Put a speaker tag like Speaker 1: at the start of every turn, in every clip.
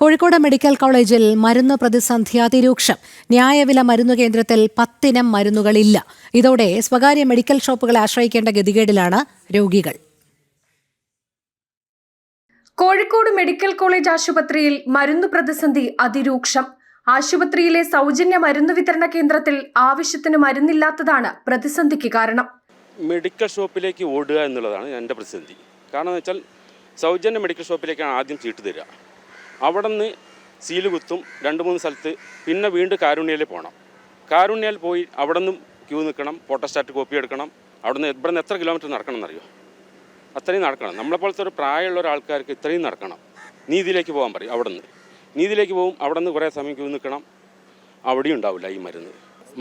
Speaker 1: Kozhikode medical കോളേജിൽ മരുന്ന് പ്രതിസന്ധി അതിരൂക്ഷം. ന്യായവില മരുന്നു കേന്ദ്രത്തിൽ പത്തിനം മരുന്നുകളില്ല. ഇതോടെ സ്വകാര്യ മെഡിക്കൽ ഷോപ്പുകളെ ആശ്രയിക്കേണ്ട ഗതികേടിലാണ് രോഗികൾ.
Speaker 2: കോഴിക്കോട് മെഡിക്കൽ കോളേജ് ആശുപത്രിയിൽ മരുന്ന് പ്രതിസന്ധി അതിരൂക്ഷം. ആശുപത്രിയിലെ സൗജന്യ മരുന്ന് വിതരണ കേന്ദ്രത്തിൽ ആവശ്യത്തിന് മരുന്നില്ലാത്തതാണ് പ്രതിസന്ധിക്ക് കാരണം.
Speaker 3: മെഡിക്കൽ ഷോപ്പിലേക്ക് ഓടുക എന്നുള്ളതാണ് എന്റെ പ്രതിസന്ധി. കാരണം എന്ന് വെച്ചാൽ സൗജന്യ മെഡിക്കൽ ഷോപ്പിലേക്കാണ് ആദ്യം ചീട്ട് തരിക. അവിടെ നിന്ന് സീൽ കുത്തും രണ്ട് മൂന്ന് സ്ഥലത്ത് പിന്നെ വീണ്ടും കാരുണ്യയിൽ പോകണം കാരുണ്യയിൽ പോയി അവിടെ നിന്നും ക്യൂ നിൽക്കണം ഫോട്ടോസ്റ്റാറ്റ് കോപ്പി എടുക്കണം. അവിടെ നിന്ന് ഇവിടെ നിന്ന് എത്ര കിലോമീറ്റർ നടക്കണം എന്നറിയോ അത്രയും നടക്കണം. നമ്മളെപ്പോലത്തെ ഒരു പ്രായമുള്ള ഒരാൾക്കാർക്ക് ഇത്രയും നടക്കണം. നീതിയിലേക്ക് പോകാൻ പറയും അവിടെ നിന്ന് നീതിയിലേക്ക് പോകും അവിടെ നിന്ന് കുറേ സമയം ക്യൂ നിൽക്കണം. അവിടെയും ഉണ്ടാവില്ല ഈ മരുന്ന്.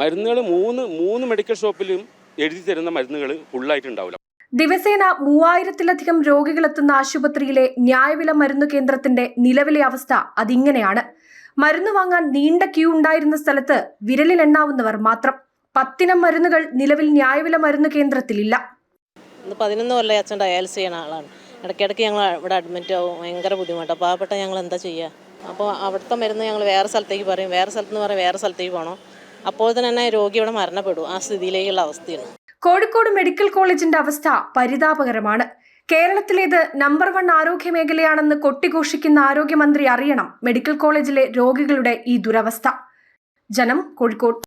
Speaker 3: മരുന്നുകൾ മൂന്ന് മൂന്ന് മെഡിക്കൽ ഷോപ്പിലും എഴുതി തരുന്ന മരുന്നുകൾ ഫുള്ളായിട്ട് ഉണ്ടാവില്ല.
Speaker 2: ദിവസേന മൂവായിരത്തിലധികം രോഗികളെത്തുന്ന ആശുപത്രിയിലെ ന്യായവില മരുന്നു കേന്ദ്രത്തിന്റെ നിലവിലെ അവസ്ഥ അതിങ്ങനെയാണ്. മരുന്ന് വാങ്ങാൻ നീണ്ട ക്യൂ ഉണ്ടായിരുന്ന സ്ഥലത്ത് വിരലിലെണ്ണാവുന്നവർ മാത്രം. പത്തിനം മരുന്നുകൾ നിലവിൽ ന്യായവില മരുന്ന് കേന്ദ്രത്തിലില്ല.
Speaker 4: പതിനൊന്ന് കൊല്ലം അച്ഛൻ ഡയാലിസ് ചെയ്യുന്ന ആളാണ്. ഇടയ്ക്കിടയ്ക്ക് ഞങ്ങൾ ഇവിടെ അഡ്മിറ്റ് ആവും. ഭയങ്കര ബുദ്ധിമുട്ടാണ് പാവപ്പെട്ട ഞങ്ങൾ എന്താ ചെയ്യുക അപ്പോൾ അവിടുത്തെ മരുന്ന് ഞങ്ങൾ വേറെ സ്ഥലത്തേക്ക് പറയും. വേറെ സ്ഥലത്ത് നിന്ന് പറയും വേറെ സ്ഥലത്തേക്ക് പോകണം. അപ്പോൾ തന്നെ രോഗി ഇവിടെ മരണപ്പെടും. ആ സ്ഥിതിയിലേക്കുള്ള അവസ്ഥയാണ്.
Speaker 2: കോഴിക്കോട് മെഡിക്കൽ കോളേജിന്റെ അവസ്ഥ പരിതാപകരമാണ്. കേരളത്തിലേത് നമ്പർ വൺ ആരോഗ്യ മേഖലയാണെന്ന് കൊട്ടിഘോഷിക്കുന്ന ആരോഗ്യമന്ത്രി അറിയണം മെഡിക്കൽ കോളേജിലെ രോഗികളുടെ ഈ ദുരവസ്ഥ. ജനം കോഴിക്കോട്.